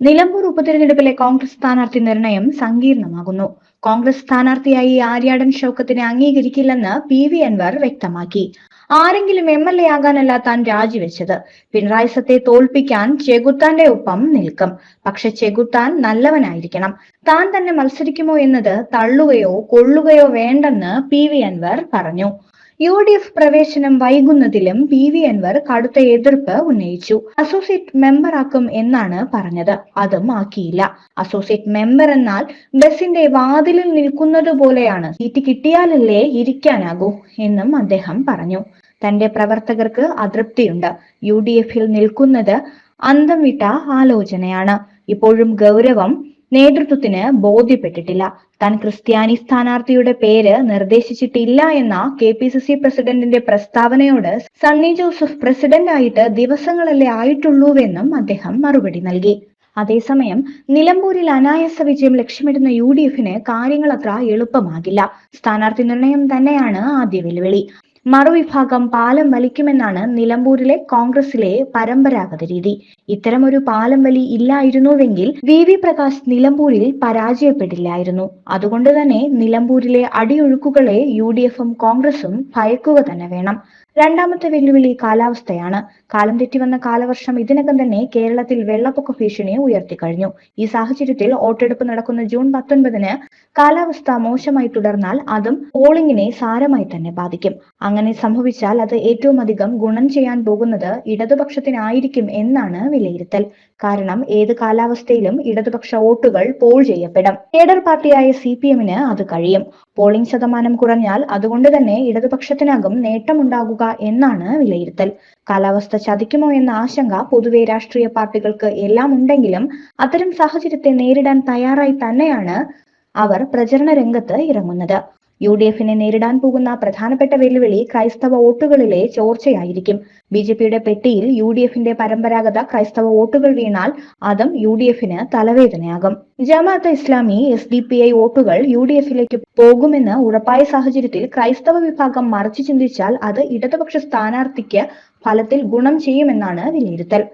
നിലമ്പൂർ ഉപതെരഞ്ഞെടുപ്പിലെ കോൺഗ്രസ് സ്ഥാനാർത്ഥി നിർണയം സങ്കീർണമാകുന്നു. കോൺഗ്രസ് സ്ഥാനാർത്ഥിയായി ആര്യാടൻ ഷൌക്കത്തിനെ അംഗീകരിക്കില്ലെന്ന് പി വി അൻവർ വ്യക്തമാക്കി. ആരെങ്കിലും എം എൽ എ ആകാനല്ല താൻ രാജിവെച്ചത്. പിണറായി സത്തെ തോൽപ്പിക്കാൻ ചെകുത്താന്റെ ഒപ്പം നിൽക്കും. പക്ഷെ ചെകുത്താൻ നല്ലവനായിരിക്കണം. താൻ തന്നെ മത്സരിക്കുമോ എന്നത് തള്ളുകയോ കൊള്ളുകയോ വേണ്ടെന്ന് പി വി അൻവർ പറഞ്ഞു. യു ഡി എഫ് പ്രവേശനം വൈകുന്നതിലും പി വി അൻവർ കടുത്ത എതിർപ്പ് ഉന്നയിച്ചു. അസോസിയേറ്റ് മെമ്പറാക്കും എന്നാണ് പറഞ്ഞത്. അതും ആക്കിയില്ല. അസോസിയേറ്റ് മെമ്പർ എന്നാൽ ബസിന്റെ വാതിലിൽ നിൽക്കുന്നത് പോലെയാണ്. സീറ്റ് കിട്ടിയാലല്ലേ ഇരിക്കാനാകൂ എന്നും അദ്ദേഹം പറഞ്ഞു. തന്റെ പ്രവർത്തകർക്ക് അതൃപ്തിയുണ്ട്. യു ഡി എഫിൽ നിൽക്കുന്നത് അന്തം വിട്ട ആലോചനയാണ്. ഇപ്പോഴും ഗൗരവം നേതൃത്വത്തിന് ബോധ്യപ്പെട്ടിട്ടില്ല. താൻ ക്രിസ്ത്യാനി സ്ഥാനാർത്ഥിയുടെ പേര് നിർദ്ദേശിച്ചിട്ടില്ല എന്ന കെ പി സി സി പ്രസിഡന്റിന്റെ പ്രസ്താവനയോട് സണ്ണി ജോസഫ് പ്രസിഡന്റായിട്ട് ദിവസങ്ങളല്ലേ ആയിട്ടുള്ളൂവെന്നും അദ്ദേഹം മറുപടി നൽകി. അതേസമയം നിലമ്പൂരിൽ അനായാസ വിജയം ലക്ഷ്യമിടുന്ന യു ഡി എഫിന് കാര്യങ്ങൾ അത്ര എളുപ്പമാകില്ല. സ്ഥാനാർത്ഥി നിർണയം തന്നെയാണ് ആദ്യ വെല്ലുവിളി. മറുവിഭാഗം പാലം വലിക്കുമെന്നാണ് നിലമ്പൂരിലെ കോൺഗ്രസിലെ പരമ്പരാഗത രീതി. ഇത്തരമൊരു പാലം വലി ഇല്ലായിരുന്നുവെങ്കിൽ വി വി പ്രകാശ് നിലമ്പൂരിൽ പരാജയപ്പെടില്ലായിരുന്നു. അതുകൊണ്ട് തന്നെ നിലമ്പൂരിലെ അടിയൊഴുക്കുകളെ യു ഡി എഫും കോൺഗ്രസും ഭയക്കുക തന്നെ വേണം. രണ്ടാമത്തെ വെല്ലുവിളി കാലാവസ്ഥയാണ്. കാലം തെറ്റി വന്ന കാലവർഷം ഇതിനകം തന്നെ കേരളത്തിൽ വെള്ളപ്പൊക്ക ഭീഷണിയെ ഉയർത്തിക്കഴിഞ്ഞു ഈ സാഹചര്യത്തിൽ വോട്ടെടുപ്പ് നടക്കുന്ന ജൂൺ പത്തൊൻപതിന് കാലാവസ്ഥ മോശമായി തുടർന്നാൽ അതും പോളിംഗിനെ സാരമായി തന്നെ ബാധിക്കും. അങ്ങനെ സംഭവിച്ചാൽ അത് ഏറ്റവും അധികം ഗുണം ചെയ്യാൻ പോകുന്നത് ഇടതുപക്ഷത്തിനായിരിക്കും എന്നാണ് വിലയിരുത്തൽ. കാരണം ഏത് കാലാവസ്ഥയിലും ഇടതുപക്ഷ വോട്ടുകൾ പോൾ ചെയ്യപ്പെടും. കേഡർ പാർട്ടിയായ സി പി എമ്മിന് അത് കഴിയും. പോളിംഗ് ശതമാനം കുറഞ്ഞാൽ അതുകൊണ്ട് തന്നെ ഇടതുപക്ഷത്തിനാകും നേട്ടമുണ്ടാകുക എന്നാണ് വിലയിരുത്തൽ. കാലാവസ്ഥ ചതിക്കുമോ എന്ന ആശങ്ക പൊതുവെ രാഷ്ട്രീയ പാർട്ടികൾക്ക് എല്ലാം ഉണ്ടെങ്കിലും അത്തരം സാഹചര്യത്തെ നേരിടാൻ തയ്യാറായി തന്നെയാണ് അവർ പ്രചരണ രംഗത്ത് ഇറങ്ങുന്നത്. യു ഡി എഫിനെ നേരിടാൻ പോകുന്ന പ്രധാനപ്പെട്ട വെല്ലുവിളി ക്രൈസ്തവ വോട്ടുകളിലെ ചോർച്ചയായിരിക്കും. ബി ജെ പിയുടെ പെട്ടിയിൽ യു ഡി എഫിന്റെ പരമ്പരാഗത ക്രൈസ്തവ വോട്ടുകൾ വീണാൽ അതും യു ഡി എഫിന് തലവേദനയാകും. Jamaat Islami S D P I വോട്ടുകൾ യു ഡി എഫിലേക്ക് പോകുമെന്ന് ഉറപ്പായ സാഹചര്യത്തിൽ ക്രൈസ്തവ വിഭാഗം മറിച്ചു ചിന്തിച്ചാൽ അത് ഇടതുപക്ഷ സ്ഥാനാർത്ഥിക്ക് ഫലത്തിൽ ഗുണം ചെയ്യുമെന്നാണ് വിലയിരുത്തൽ.